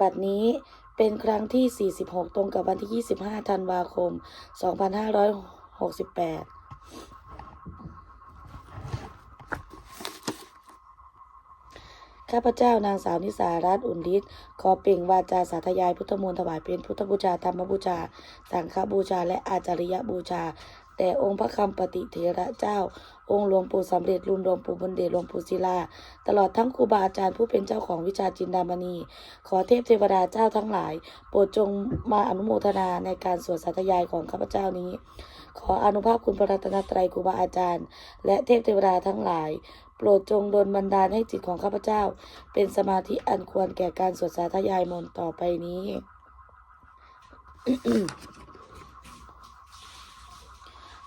บัดนี้เป็นครั้งที่ 46 ตรงกับวันที่ 25 ธันวาคม 2568ข้าพเจ้านางสาวนิสารัตน์อุ่นฤทธิ์ขอเปล่งวาจาสาธยายพุทธมนต์ถวายเป็นพุทธบูชาธรรมบูชา สังฆบูชา และอาจาริยบูชา แต่องค์พระคำปฏิเถระเจ้า องค์หลวงปู่สำเร็จรุ่นหลวงปู่บุญเดชหลวงปู่ศิลา ตลอดทั้งครูบาอาจารย์ผู้เป็นเจ้าของวิชาจินดามณี ขอเทพเทวดาเจ้าทั้งหลาย โปรดจงมาอนุโมทนาในการสวดสาธยายของข้าพเจ้านี้ ขออนุภาพคุณพระรัตนตรัยครูบาอาจารย์ และเทพเทวดาทั้งหลายโปรดจงดลบันดาลให้จิตของข้าพเจ้า เป็นสมาธิอันควรแก่การสวดสาธยายมนต์ต่อไปนี้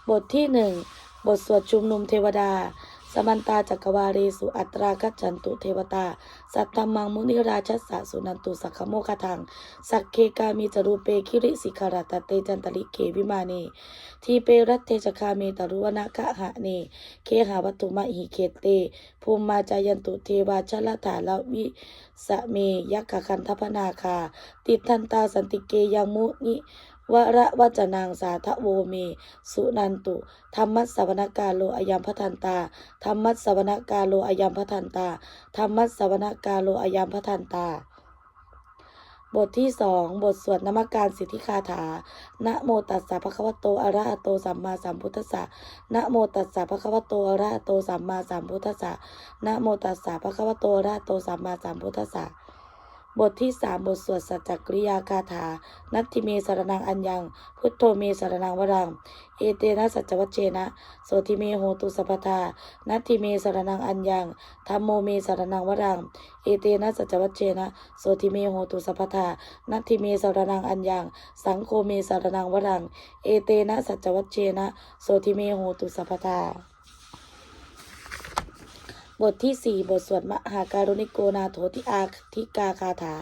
บทที่หนึ่งบทสวดชุมนุมเทวดา สมันตาจักรวาเรสุอัตรากัจจันตุเทวตา สัตธรรมังมุนิราชัสสะสุนันตุสักขโมคทัง สักเคกามีจรูเปคิริสิกขารตเตจันตลิเขวิมาเน ทีเปรัตเทจคาเมตรุวนะกะหะเน เคหาวัตุมะหิเคเต ภูมิมาจายันตุเทวาชลถาลวิสะเมยักขคันทพนาคา ติทันตาสันติเกยังมุนิ วระวัจนางสาทะโวเม สุนันตุธรรมัสสวนกาโลอายัมพทันตาธรรมัสสวนกาโลอายัมพทันตาธรรมัสสวนกาโลอายัมพทันตาบทที่สองบทสวดนมักการสิทธิคาถา นะโมตัสสะภะคะวะโต อะระหะโต สัมมาสัมพุทธัสสะ นะโมตัสสะภะคะวะโต อะระหะโต สัมมาสัมพุทธัสสะ นะโมตัสสะภะคะวะโต อะระหะโต สัมมาสัมพุทธัสสะ บทที่สามบทสวดสัจจกริยาคาถา นัตถิเมสรนังอัญญัง พุทโธเมสรนังวรัง เอเตนะสัจวัชเชนะโสธิเมโหตุสัพพทา นัตถิเมสรนังอัญญังธัมโมเมสรนังวรัง เอเตนะสัจวัชเชนะโสธิเมโหตุสัพพทา นัตถิเมสรนังอัญญัง สังโฆเมสรนังวรัง เอเตนะสัจวัชเชนะโสธิเมโหตุสัพพทา บทที่สี่บทสวดมหาการุณิโกนาโถทิอาทิกาคาถา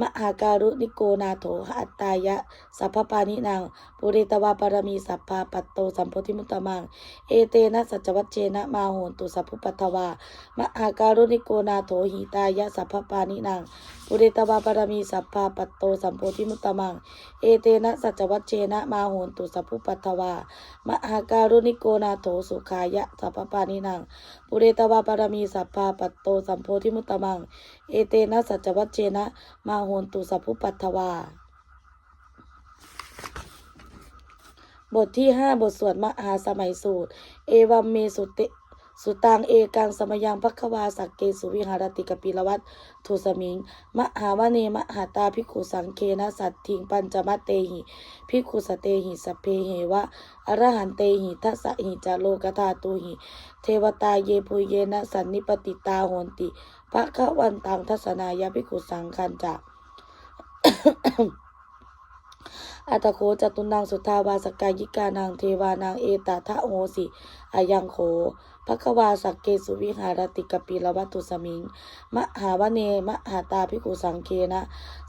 มหาการุณิโกนาโถอัตตายะสัพพปานินางปุริตวาปารมีสัพพาปัตโตสัมโพธิมุตตมัง เอเตนะสัจวัชเชนะมาโหนตุสัพพุปัตถวามหาการุณิโกนาโถหิตายะสัพพปานินางปุริตวาปารมีสัพพาปัตโตสัมโพธิมุตตมัง เอเตนะสัจวัชเชนะมาโหนตุสัพพุปัตถวามหาการุณิโกนาโถสุขายะสัพพปานินางปุเรตวาปารมีสัพพาปัตโตสัมโพธิมุตตมัง เอเตนะสัจวัชเชนะมาโหนตุสัพพุปัตถวา บทที่ห้าบทสวดมหาสมัยสูตร เอวัมเมสุติสุตังเอกังสมยังพักวาสักเกสุวิหารติกปิลวัตทุสมิง มหาวเนมหาตาภิกขุสังเคนะสัตถิงปัญจมัตเตหิภิกขุสเตหิสเพเหวะอรหันเตหิทัสหิจาโลกธาตุหิ เทวตาเยปุเยนะสันนิปติตาโหนติพระขวันตังทัศนายาภิกขุสังคันจะ อัตโคจตุนังสุทธาวาสกายิกานางเทวานางเอตาทะโหสิอายังโขภควาสักเกสุวิหารติกปิลวัตตุสมิง มหาวเนมหาตาภิกุสังเคนะ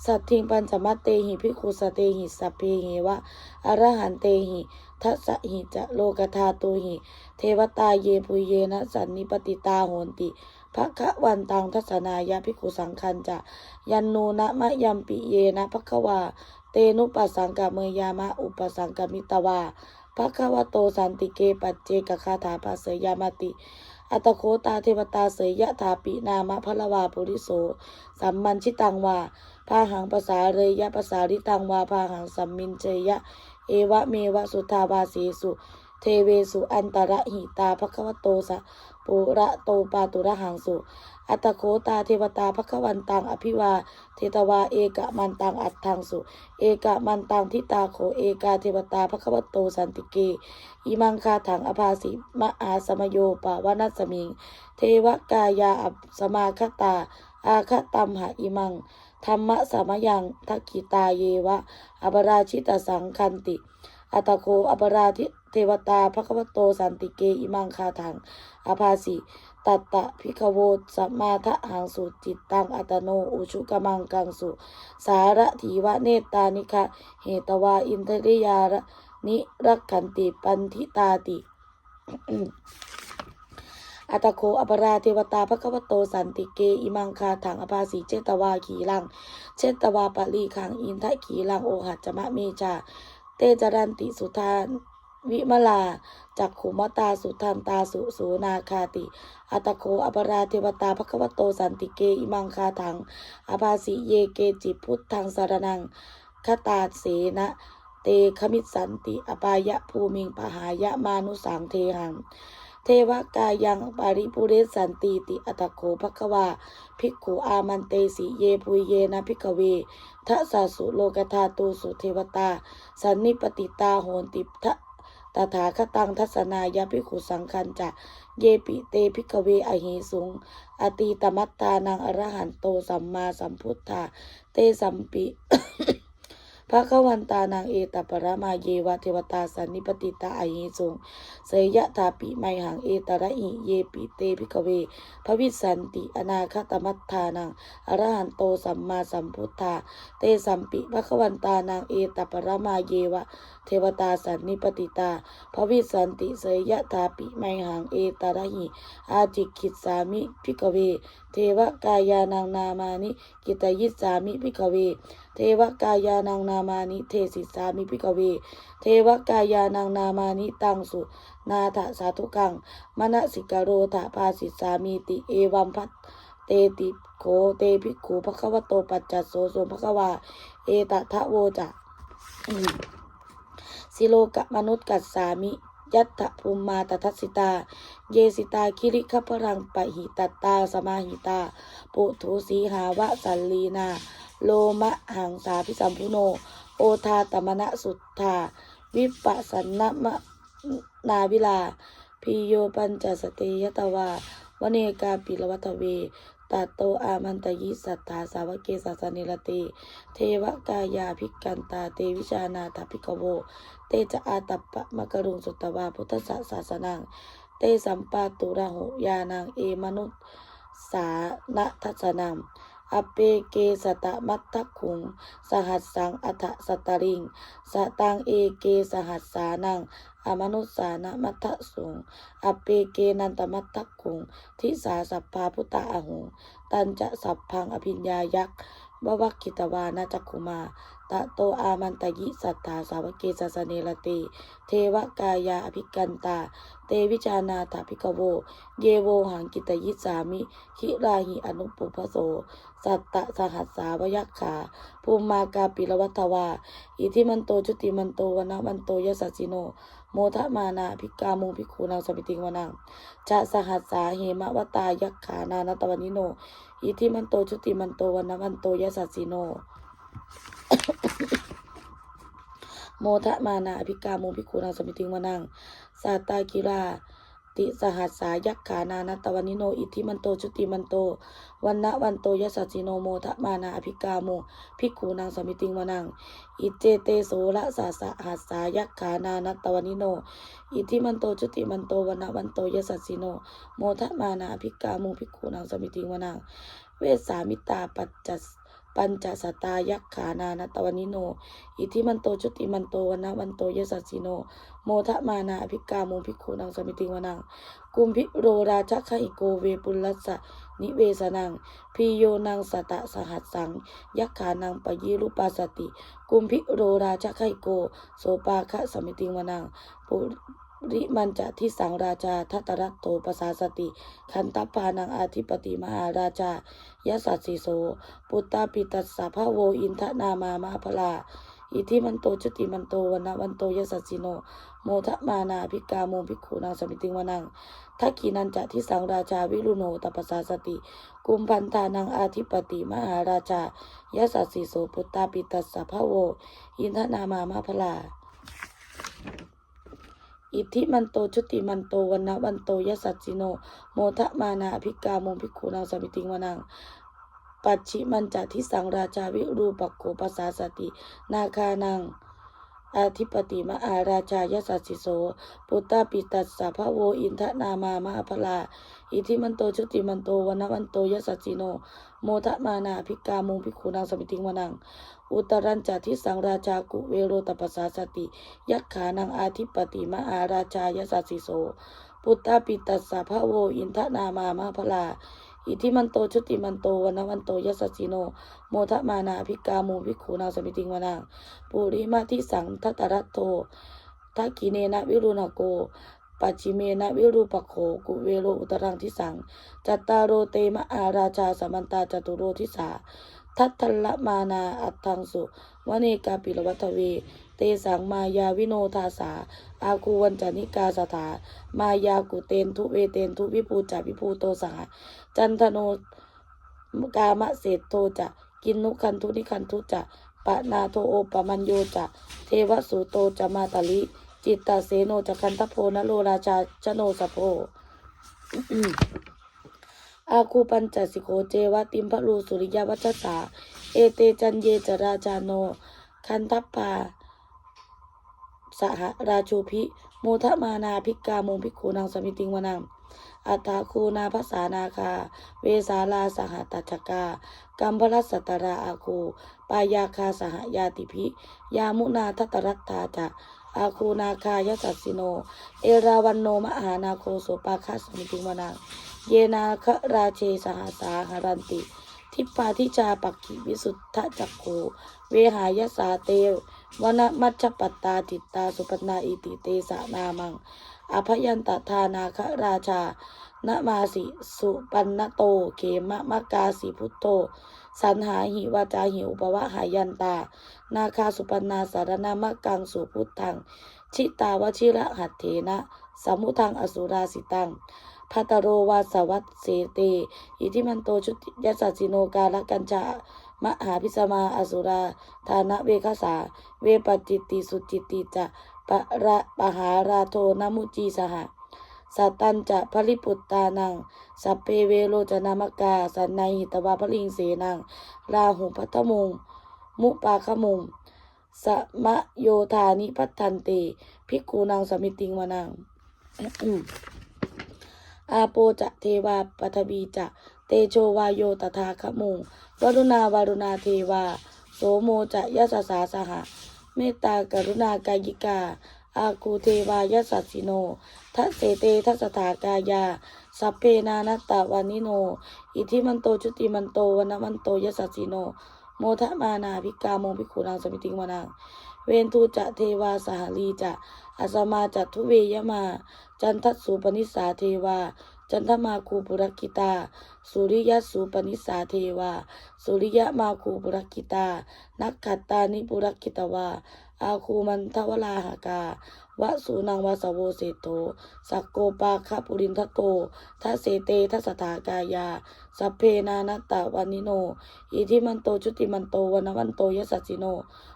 สัตถิงปัญจมัตเตหิภิกุสเตหิสัพเพเหวะ อรหันเตหิทัสหิจะโลกธาตุหิ เทวตาเยปุเยนะสันนิปติตาโหนติภะคะวันตังทัศนายาภิกุสังคันจะยันโนนะมะยัมปิเยนะภควา เตนุปัสสังกะเมยามะอุปสังกมิตวาภะคะวะโตสันติเกปัจเจกคาถาปัสเสยามติ อัตโคตาเทวตาเสยยะถาปินามะพะละวาปุริโสสัมมันชิตังวาพาหังภาษาเรยยะภาษาริตังวาพาหังสัมมินเจยะ เอวะเมวะสุทาวาสีสุ เทเวสุอันตระหิตาภคะวโตสะปุระโตปาตุระหังสุ อัตโคตาเทวตาภควันตังอภิวา เทตวาเอกะมันตังอัตถังสุ เอกะมันตังทิตาโขเอกาเทวตาภควโตสันติเกอิมังคาถังอภาสิมะอาสมโยปะวนัสมิง เทวกายาอัปสมาคตา อาคตัมหะอิมังธรรมะสมยังทักขิตาเยวะ อปราชิตสังคันติ อัตโคอปราทิ เทวตาภควโตสันติเกอิมังคาถังอภาสิตัตตะพิกโวสัมมาทะหังสุจิตตังอัตโนอุชุกมังกังสุ สาระถีวะเนตานิคะเหตวาอินทริยาระนิรักขันติปันทิตาติอัตโคอปราเทวตาภควโตสันติเกอิมังคาถังอภาสีเจตวาขีลังเชตวาปลีขังอินทะขีลังโอหัจจมะเมจา เตจรันติสุทาน วิมลาจักขุมตาสุทันตาสุสูนาคาติ อัตโคอปราเทวตาภควโตสันติเกอิมังคาถังอภาสีเยเกจิพุทธังสารนังคตาเสนะเตขมิสันติอปายะภูมิงปหายะมานุสังเทหัง เทวกายังปาริปุเรสันติติอัตโขภควาภิกขุอามันเตสิเยปุยเยนะภิกเวทะสาสุโลกธาตุสุเทวตา สันนิปติตาโหนติทะ ตถาคตังทัศนายพิขุสังคันจะเยปิเตภิกเวอหิสุง อตีตมัตตานังอรหันโตสัมมาสัมพุทธา เตสัมปิ พระขวันตานางเอตปรมาเยวะเทวตาสันนิปติตาอหิสุงเสยยะถาปิไมหังเอตระหิเยปิเตภิกเว พระวิสันติอนาคตมัตถานังอรหันโตสัมมาสัมพุทธา เตสัมปิพระขวันตานางเอตปรมาเยวะ เทวตาสันนิปติตา พระวิสันติเสยยะถาปิไมหังเอตระหิอาจิกิตสามิภิกเว เทวกายานังนามานิกิตยิสามิภิกเว เทวกายานังนามานิเทศิสามิพิกเว เทวกายานังนามานิตังสุ นาถสาธุกังมณสิกโรธาภาสิสามีติเอวัมพัตเตติโคเตภิกขุภควโตปัจจัสโสโสภควา เอตทะโวจะสิโลกะมนุษย์กัสสามิ ยัตถภูมิมาตทัสสิตา เยสิตาคิริขพรังปะหิตัตตาสมาหิตา ปุถุสีหาวะสัลลีนา โลมะหังสาพิสัมพุโน โอทาตมณะสุทธา วิปัสสนมะนาวิลา พิโยปัญจสติยตวาวเนกาปิลวัตเวตัตโตอามันตยิสัทธาสาวกเกสัสนิรติ เทวกายาภิกกันตาเตวิชานาถภิกโว เตจะอาตัปปะมะกรุงสุตวาพุทธศาสนัง เตสัมปาตุระหุยานังเอมนุษสานะทัสนังอเปเกสตะมัตตคุง สหัสสังอัฏสตริง สตังเอเกสหัสสานัง อมนุสสานะมัตสุงอเปเกนันตมัตตคุง ทิสาสัพพาพุตตะอหุง ตันจะสัพพังอภิญญายักษ์บวักขิตวานาจักุมา ตะโตอามันตยิสัทธาสาวกเกสสเนรติ เทวกายาอภิกันตา เตวิจานาถาภิกโว เยโวหังกิตยิสามิ คิราหิอนุปุพโส สัตตะสหัสสาวยักขา ภูมากาปิรวัตวา อิทิมันโตชุติมันโตวนะมันโตยสัสสิโน โมทมานาภิกามุภิกขุนางสมิติงวนังจะสหัสสาเหมะวตายักขานานตวนิโน อิทิมันโตชุติมันโตวนะมันโตยสัสสิโน โมทะมานาอภิกามุภิกขุนางสมิติงวนังสาตากิราติสหัสสายักขานานัตตวนิโน อิทิมันโตชุติมันโตวันนะวันโตยสัสสิโนโมทะมานาอภิกาโมภิกขุนางสมิติงวนัง อิเจเตโสระสาสหัสสายักขานานัตตวนิโน อิทิมันโตชุติมันโตวันนะวันโตยสัสสิโนโมทะมานาอภิกาโมภิกขุนางสมิติงวนัง เวสสามิตาปัจจัส ปัญจสตายักขานานัตตวนิโน อิทิมันโตชุติมันโตวันนะวันโตยสัสสิโน โมทะมานาอภิกาโมภิกขุนางสมิติงวนัง กุมพิโรราชคหิโกเวปุลลัสสะนิเวสนังพิโยนังสตะสหัสสัง ยักขานังปยิรุปัสสติ กุมพิโรราชคหิโก โสปาคะสมิติงวนังปุ ริมันจะทิสังราชาทัตรัตโตปสาสติ คันตปานังอาธิปติมหาราชายสัสสิโส ปุตตาปิตัสสะพะโวอินทนามามาพลาอิทิมันโตจุติมันโตวันนะวันโตยสัสสิโน โมทะมานาภิกาโมภิกขุนางสมิติงวนังทักขีนันจะทิสังราชาวิรุโนตปสสาสติ กุมพันธานังอาธิปติมหาราชายสัสสิโส ปุตตาปิตัสสะพะโวอินทนามามาพลา อิทธิมันโตชุติมันโตวันนะวันโตยสัสสิโน โมทะมานาภิกาโมภิกขุนาสมิติงวนังปัจฉิมันจะทิสังราชาวิรูปโกปสาสติ นาคานังอาธิปติมหาราชายสัสสิโส ปุตตาปิตัสสะพะโวอินทนามามหาพลา อิทิมันโตชุติมันโตวันนะวันโตยสัสสิโน โมทะมานาภิกามุงภิกขุนางสมิติงวนัง อุตรัญจทิสังราชากุเวโรตปัสสาสติ ยักขานังอาธิปติมหาราชายสัสสิโส พุทธปิตัสสะพะโวอินทนามามหาพลาอิทิมันโตชุติมันโตวันวันโตยัสสิโน โมทะมานาภิกาโมภิกขุนางสมิติงวานางปุริมาทิสังทัตตรัตโตทักกิเนนะวิรุณโก ปัจฉิเมนะวิรูปโขกุเวโรอุตรังทิสัง จัตตารโรเตมะอาราชาสมันตาจตุโรทิสา ทัตทลละมานาอัตถังสุวเนกาปิลวัตเว เตสังมายาวิโนทาสา อาคูวันจานิกาสถา มายากุเตนทุเวเตนทุวิภูจาวิภูโตสหจันทโนกามะเศษโทจะกินนุคันทุนิคันทุจะปะนาโทโอปะมัญโยจะเทวสุโตจะมาตาลิ จิตตาเสโนจะคันทโพนโลราชาชโนสะโพอาคูปัญจสิโขเจวะติมพะลูสุริยวัชสาเอเตจันเยจราจาโน คันทัปปาสหราชูพิโมทมานาภิกาโมภิกขุนางสมิติงวนังอัตาคูนาภาษานาคา เวสาลาสหตัจกากัมพลัสตราอาคูปายาคาสหยาติพิ ยามุนาทัตตรัตตาจะ อาคูนาคายสัสสิโน เอราวันโนมหานาโคโสปาคาสมิติงวนังเยนาคราเชสหสาหารันติ ทิปปาทิจาปักขิวิสุทธจักโขเวหายสาเตววนมัชปัตตาจิตตาสุปนาอิติเตสะนามังอภยันตทานาคราชานมาสิสุปันนโตเขมะมะกาสิพุทโต สันหาหิวาจาหิอุปวะหายันตา นาคาสุปนาสารนามะกังสุพุทธัง ชิตาวชิระหัตเถนะสมุทังอสุราสิตังพัตโรวาสวัตเสเตอิทิมันโตชุติยัสสสิโนกาลกัญชามหาพิสมาอสุราธานะเวคสา เวปจิตติสุจิตติจะปะระปะหาราโทนมุจีสห สัตตันจะพลิปุตตานัง สัพเพเวโรจนามกา สันในหิตวาพลิงเสนัง ราหุพัทธมุง มุปาขมุงสมะโยธานิพัทันเตภิกขุนางสมิติงวนังอาโปจะเทวาปฐบีจะ เตโชวาโยตถาคมุงวรุณาวารุณาเทวา โสโมจะยัสสาสหะ เมตตากรุณากายิกา อาคูเทวายัสสสิโน ทัเสเตทัสถากายา สัพเพนานัตตวานิโน อิทิมันโตชุติมันโตวันมันโตยัสสิโน โมทะมานาภิกาโมภิกขุนางสมิติงวนังเวนทูจะเทวาสหลีจะอาสมาจัทุเวยมา จันทัสสุปนิสาเทวา จันทมาคูปุรกิตา สุริยสุปนิสาเทวา สุริยมาคูปุรกิตา นักขัตตานิปุรกิตวาอาคูมันทวลาหากา วะสูนังวาสโวเสโตสักโกปาคะปุรินทโตทัเสเตทัสสถากายา สัพเพนานัตตวานิโน อิทิมันโตชุติมันโตวันวันโตยสสสิโน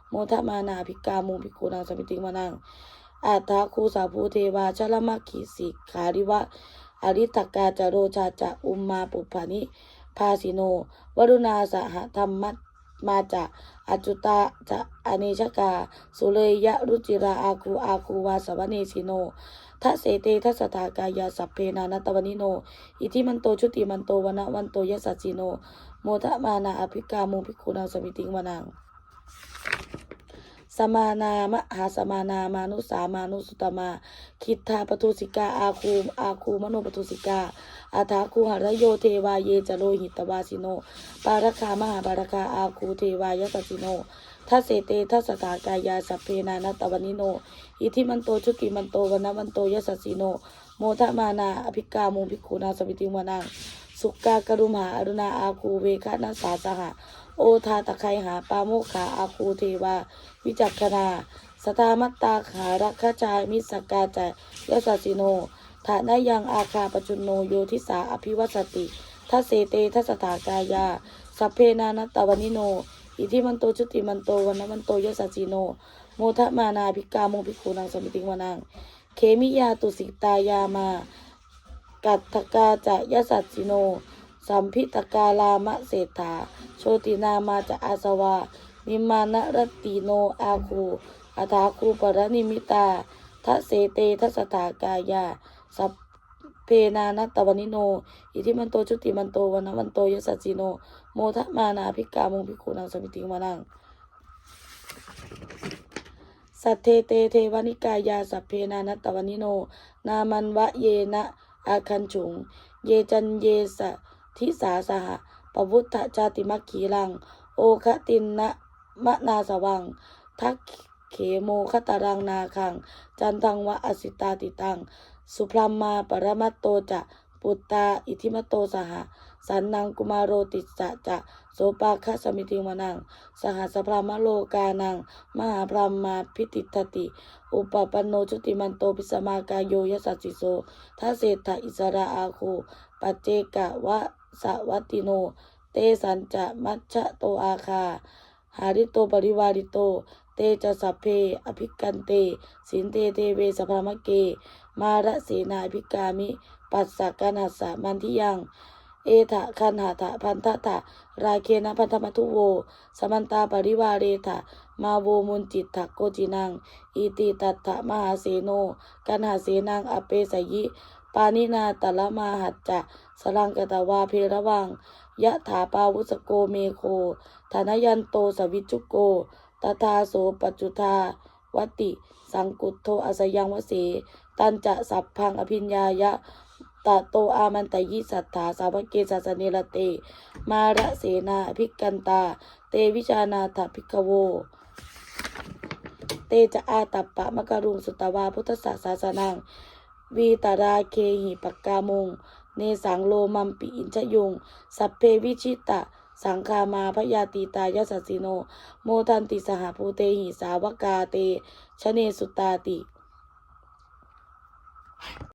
โมทมานาภิกาโมภิกขุนางสมิติงวนังอาตาคูสาภูเทวาชลมัคคิสิกขาริวะอริตกาจโรชาจะอุมมาปุพานิภาสิโน วรุณาสหธรรมัต มาจากอจุตาจะอเนชกา สุเลยยะรุจิราอาคูอาคูวาสวเนสิโนทัเสเตทัสถากายาสัพเพนานตวนิโน อิทิมันโตชุติมันโตวนะวันโตยสสสิโน โมทะมานาอภิกามุภิกขุนาสมิติงวนัง สมานามหาสมานามานุสามานุสุตมา คิทธาปทุสิกา อาคูอาคูมโนปทุสิกา อาถาคูหรโยเทวาเยจโรหิตวาสิโน ปารคามหาปารคาอาคูเทวายสสสิโนทัสเสเตทัสสตากายาสัพเพนานัตตวนิโน อิทิมันโตชุติมันโตวันวันโตยสสสิโน โมทมานาอภิกาโมภิกขุนาสมิติวานังสุกากรุมหาอรุณาอาคูเวคะนาสาสหะ โอทาตะไคหาปาโมขาอาคูเทวา วิจักขณาสตามัตตาขารักขจายมิสกาจายยสสสิโนฐานะยังอาคาปจุนโนโยทิสาอภิวัสติทัเสเตทัสถากายา สัพเพนานตตวนิโน อิทิมันโตชุติมันโตวันนมันโตยสสสิโน โมทะมานาภิกาโมภิกขุนางสมิติงวนัง เคมิยาตุสิตายามา กัตถกาจะยสัสสิโน สัมพิตกาลามะเศรษฐา โชตินามาจะอาสวา นิมานรติโนอาคูอาถาคูปรนิมิตาทัเสเตทัสถากายา สัพเพนานัตตวนิโน อิทิมันโตชุติมันโตวันนวันโตยสัสสิโน โมทะมานาภิกามงภิกุนางสมิติมานังสสัทเทเตเทวนิกายาสัพเพนานัตตวนิโน นามันวะเยนะอาคันฉุง เยจันเยสะ ทิสาสหปวุทธชาติมัคคีลัง โอคตินนะมะนาสวัง ทักเขโมคตารังนาคัง จันทังวะอสิตาติตัง สุพรมมาปรมัตโตจะปุตตาอิทิมโตสหะสันนังกุมารโรติจะจะโสปาคะสมิติวนัง สหัสพรามโลกานัง มหาพรหมาพิติตติ อุปปันโนชุติมันโตปิสมากายโยยสัสสิโสทัเศรษฐอิสราอาโคปัจเจกะวะ สวัตติโน เตสันจะมัชชะโตอาคา หาริโตปริวาริโต เตจะสัพเพ อภิกันเต สินเตเตเวสพรามเก มาระเสนาภิกามิ ปัสสะกันหัสสะมันทิยัง เอถะคันหะถะพันทะถะราเคนะพันธมัทุโว สมันตาปริวาเรถะมาโวมุนจิตถะโกจินัง อิติตัตถะมหาเสโน กันหาเสนังอเปสยิ ปานินาตละมาหัจจะ สลังกตวาเพระวังยะถาปาวุสโกเมโคธนยันโตสวิจุโกตถาโสปัจจุธาวติ สังกุตโทอสยังวเส ตันจะสัพพังอภิญญายะตะโตอามันตยิสัทธาสาวกเกสัสเนรเต มาระเสนาภิกกันตา เตวิชานาถภิกขโว เตจะอาตัปปะมะกรุงสุตวาพุทธศาสานังวีตาราเคหิปกกามุง เนสังโลมัมปิอินชยุง สัพเพวิชิตะ สังคามาพยาตีตายสัสสิโน โมทันติสหภูเตหิสาวกาเตชเนสุตาติ